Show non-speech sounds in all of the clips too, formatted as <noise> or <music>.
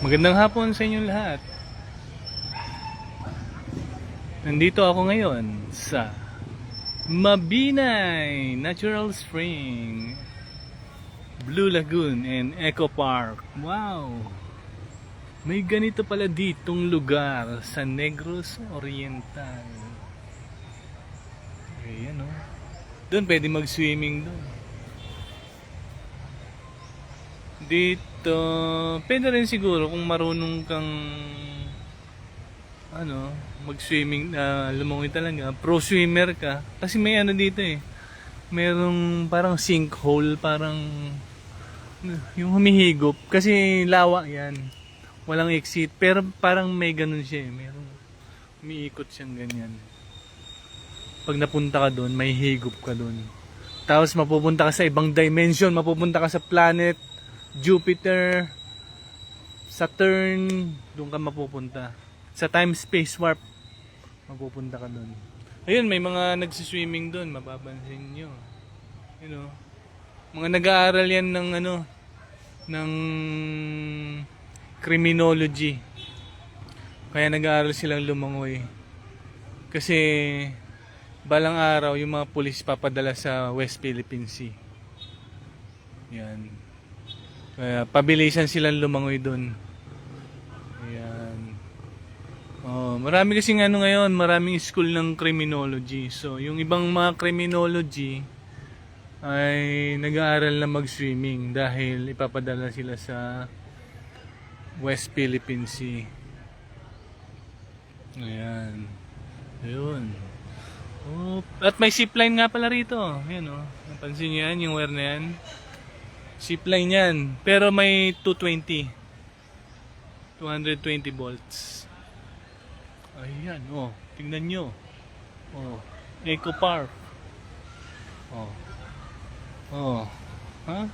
Magandang hapon sa inyong lahat. Nandito ako ngayon sa Mabinay Natural Spring, Blue Lagoon and Eco Park. Wow! May ganito pala ditong lugar sa Negros Oriental. Ayan o. Doon pwede mag-swimming doon. Dito, pwede rin siguro kung marunong kang ano, mag-swimming, na lumangoy talaga, pro swimmer ka. Kasi may ano dito eh. Merong parang sinkhole, parang yung humihigop. Kasi lawa yan. Walang exit. Pero parang may ganun siya eh. Merong umiikot siyang ganyan. Pag napunta ka doon, may higop ka doon. Tapos mapupunta ka sa ibang dimension, mapupunta ka sa planet, Jupiter, Saturn, doon ka mapupunta. Sa time space warp, mapupunta ka doon. Ayun, may mga nagsiswimming doon, mapapansin nyo. You know, mga nag-aaral yan ng ano, ng criminology. Kaya nag-aaral silang lumangoy. Kasi balang araw yung mga pulis papadala sa West Philippine Sea. Yan. Kaya pabilisan silang lumangoy doon. Ayan. Oh, marami kasi ano ngayon, maraming school ng criminology. So, yung ibang mga criminology ay nag-aaral na mag-swimming dahil ipapadala sila sa West Philippine Sea. Ayan. Ayun. Oh, at may zipline nga pala rito. Ayan oh. Napansin niyo yan, yung wire na yan. Zipline yan. Pero may 220. 220 volts. Ayan, oh. Tingnan nyo. Oh. Eco Park. Oh. Oh. Ha?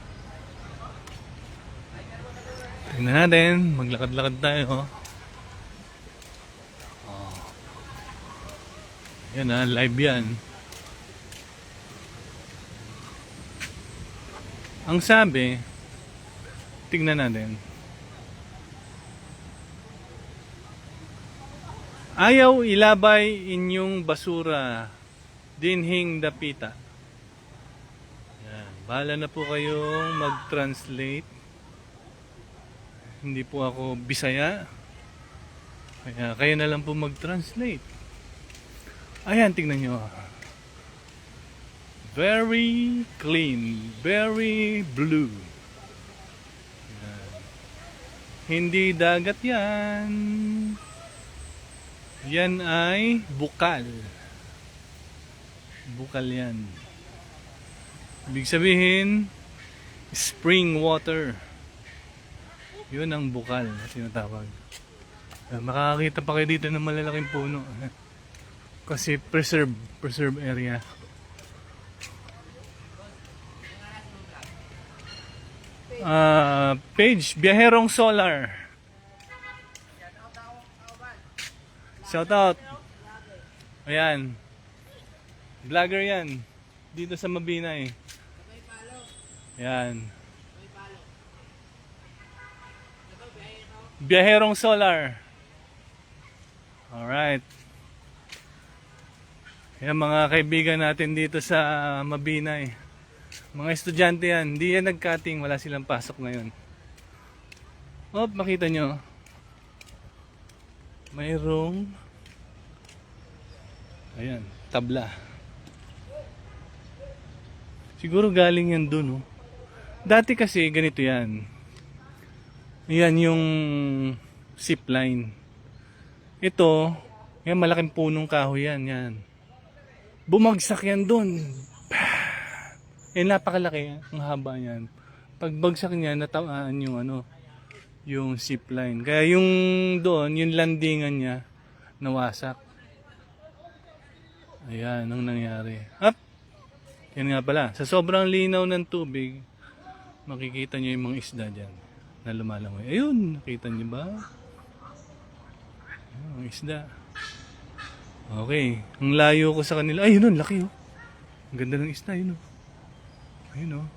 Tingnan natin. Maglakad-lakad tayo, oh. Oh. Yan ah, live yan. Ang sabi, tingnan natin. Ayaw ilabay inyong basura, dinhing dapita. Yan. Bahala na po kayong mag-translate. Hindi po ako bisaya. Kaya kayo na lang po mag-translate. Ayan, tingnan nyo. Very clean. Very blue. Hindi dagat yan. Yan ay bukal. Bukal yan. Ibig sabihin, spring water. Yun ang bukal na tinatawag. Makakakita pa kayo dito ng malalaking puno. <laughs> Kasi preserve, preserve area. Ah, page, Biyaherong Solar. Shout out. Ayan. Vlogger yan. Dito sa Mabinay. Ayan. Biyaherong Solar. Alright. Yan mga kaibigan natin dito sa Mabinay. Mga estudyante yan. Hindi yan nag-cutting. Wala silang pasok ngayon. Oh, makita nyo. Mayroong Ayan, tabla. Siguro galing yan dun, oh. Dati kasi ganito yan. Yan yung zip line. Ito, yan malaking punong kahoy yan, yan. Bumagsak yan dun. Yan napakalaki, ang haba niyan. Pagbagsak niya, natawaan yung ano, yung zip line. Kaya yung doon, yung landingan niya, nawasak. Ayan, ang nangyari. Up! Yan nga pala, sa sobrang linaw ng tubig, makikita nyo yung mga isda dyan na lumalangoy. Ayun, nakita nyo ba? Ayun, mga isda. Okay, ang layo ko sa kanila. Ay, laki oh. Ang ganda ng isda, yun oh. Ayun oh.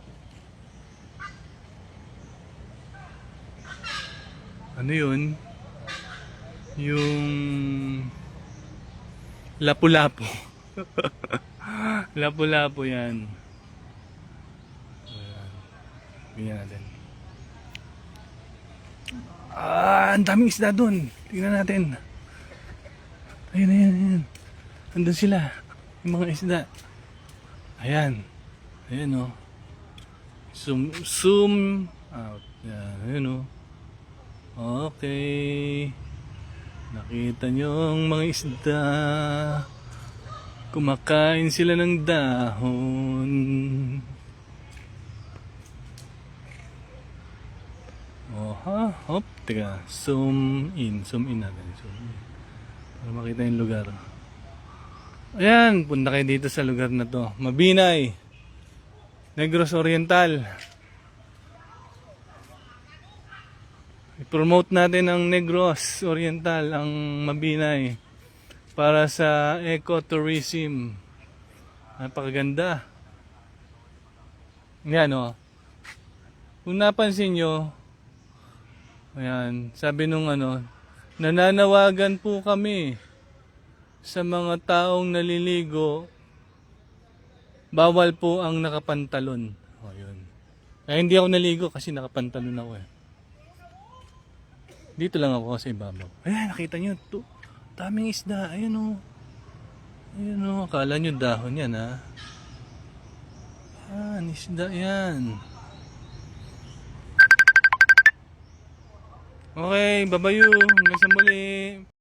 Ano yun? Yung... Lapu-lapu. <laughs> Lapu-lapu yan. Ayan. Bigyan natin. Ah, ang daming isda doon. Tingnan natin. Ayun, ayun, ayun. Andun sila. Yung mga isda. Ayan. Ayan oh. Zoom, zoom out. Yan, ayun oh. Okay. Nakita nyo ang mga isda. Kumakain sila ng dahon. Oh, ha? Hop, teka. Zoom in. Zoom in natin. Zoom in. Para makita yung lugar. Ayan, punta kayo dito sa lugar na to. Mabinay. Negros Oriental. I-promote natin ang Negros Oriental, ang Mabinay. Para sa ecotourism. Napakaganda. Yan o. Kung napansin nyo, ayan, sabi nung ano, nananawagan po kami sa mga taong naliligo, bawal po ang nakapantalon. O, yun. Kaya hindi ako naligo kasi nakapantalon ako eh. Dito lang ako sa ibabaw. Ayan, nakita nyo. To, daming isda. Ayan o. Ayan o. Akala nyo dahon yan ha. Yan, isda yan. Okay, babayo. Hanggang sa muli.